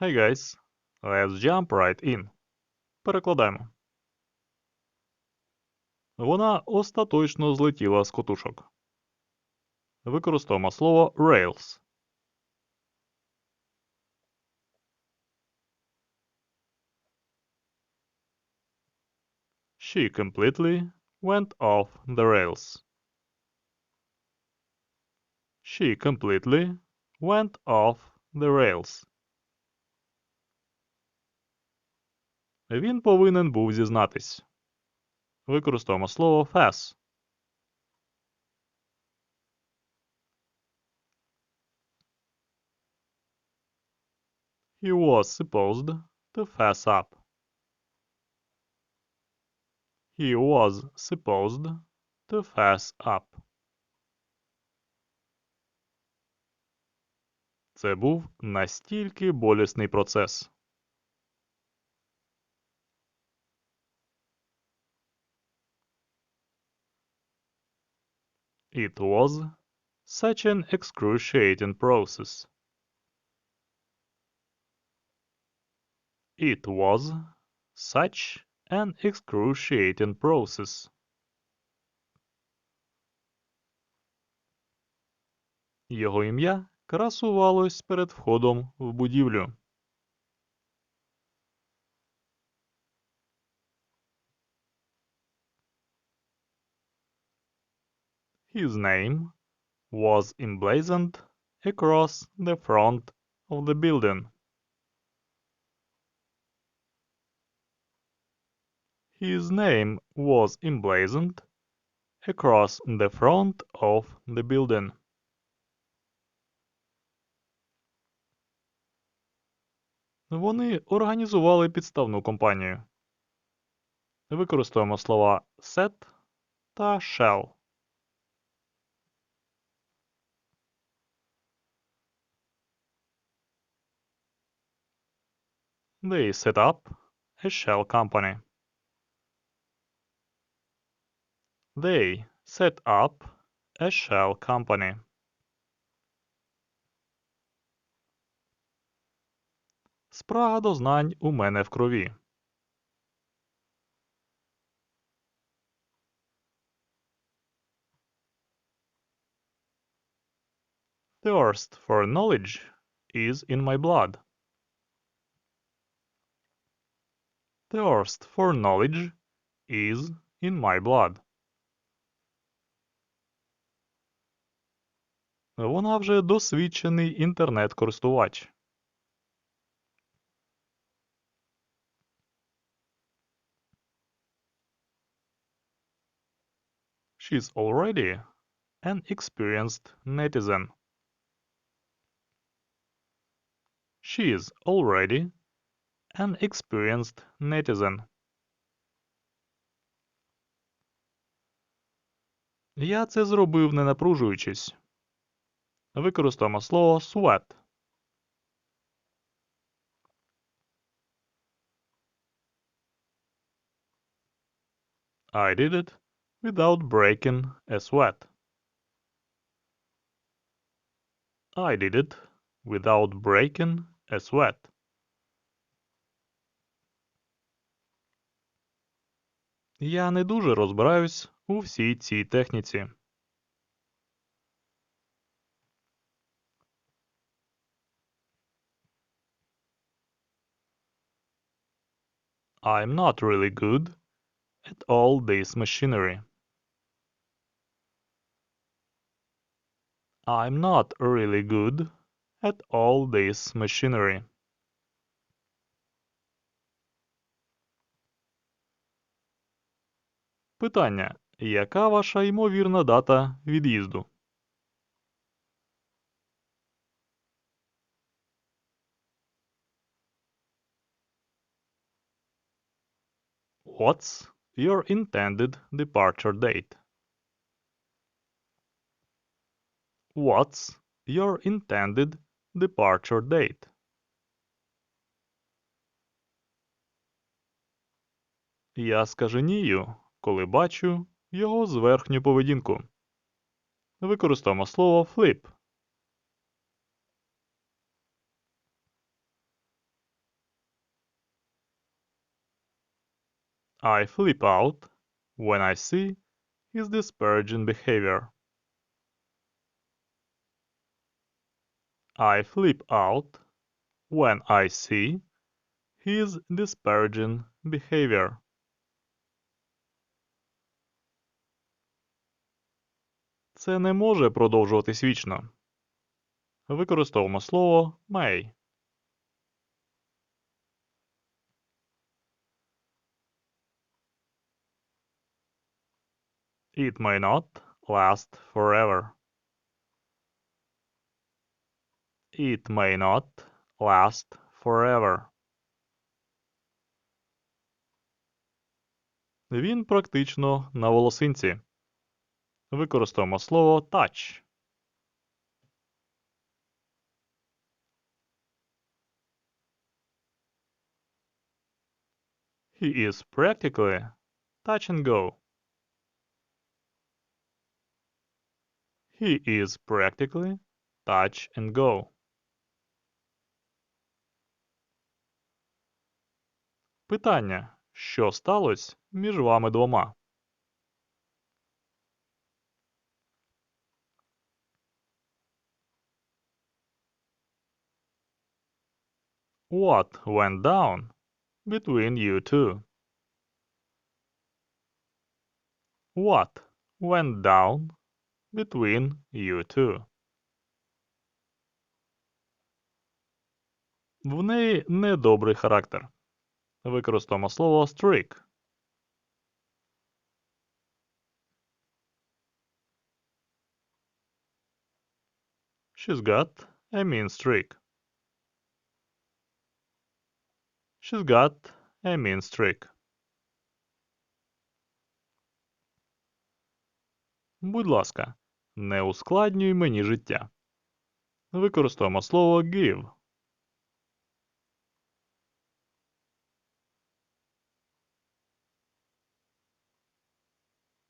Hi guys, let's jump right in. Перекладаємо. Вона остаточно злетіла з котушок. Використовуємо слово rails. She completely went off the rails. She completely went off the rails. Він повинен був зізнатись. Використовуємо слово fess. He was supposed to fess up. He was supposed to fess up. Це був настільки болісний процес. It was such an excruciating process. It was such an excruciating process. Його ім'я красувалось перед входом в будівлю. His name was emblazoned across the front of the building. His name was emblazoned across the front of the building. Вони організували підставну компанію. Використовуємо слова set та shall. They set up a shell company. They set up a shell company. Спрага до знань у мене в крові. Thirst for knowledge is in my blood. Thirst for knowledge is in my blood. Вона вже досвідчений інтернет-користувач. She's already an experienced netizen. She's already an experienced netizen. Я це зробив не напружуючись. Використаємо слово sweat. I did it without breaking a sweat. I did it without breaking a sweat. Я не дуже розбираюсь у всій цій техніці. I'm not really good at all this machinery. I'm not really good at all this machinery. Питання. Яка ваша ймовірна дата від'їзду? What's your intended departure date? What's your intended departure date? Я скаженію, коли бачу його зверхню поведінку. Використаємо слово flip. I flip out when I see his disparaging behavior. I flip out when I see his disparaging behavior. Це не може продовжуватись вічно. Використовуємо слово may. It may not last forever. It may not last forever. Він практично на волосинці. Використовуємо слово touch. He is practically touch and go. He is practically touch and go. Питання. Що сталося між вами двома? What went down between you two? What went down between you two? В неї недобрий характер. Використаємо слово streak. She's got a mean streak. She's got a mean streak. Будь ласка, не ускладнюй мені життя. Використаємо слово give.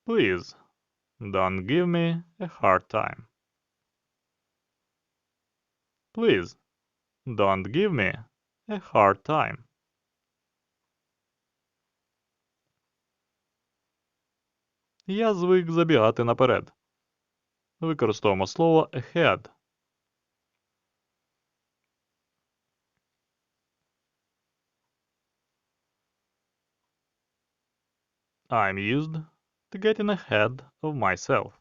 Please, don't give me a hard time. Please, don't give me a hard time. Я звик забігати наперед. Використовуємо слово ahead. I'm used to getting ahead of myself.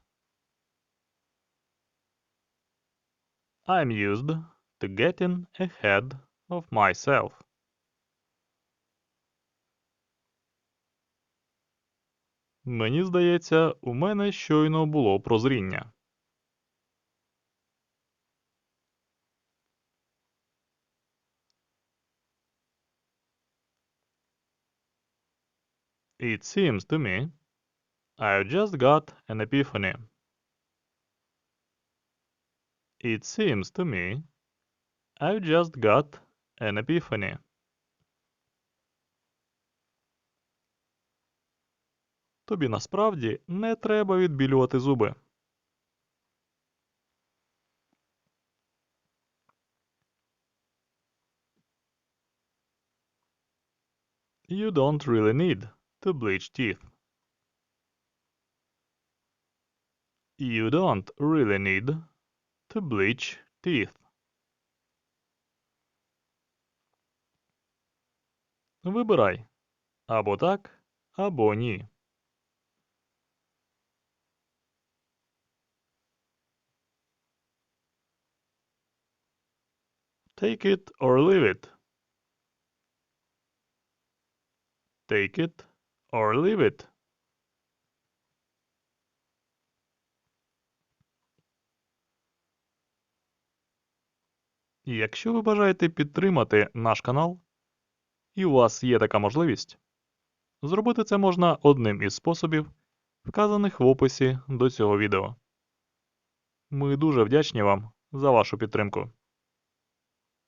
I'm used to getting ahead of myself. Мені здається, у мене щойно було прозріння. It seems to me I've just got an epiphany. It seems to me I've just got an epiphany. Тобі насправді не треба відбілювати зуби. You don't really need to bleach teeth. You don't really need to bleach teeth. Вибирай. Або так, або ні. Take it or leave it. Take it or leave it. Якщо ви бажаєте підтримати наш канал, і у вас є така можливість, зробити це можна одним із способів, вказаних в описі до цього відео. Ми дуже вдячні вам за вашу підтримку.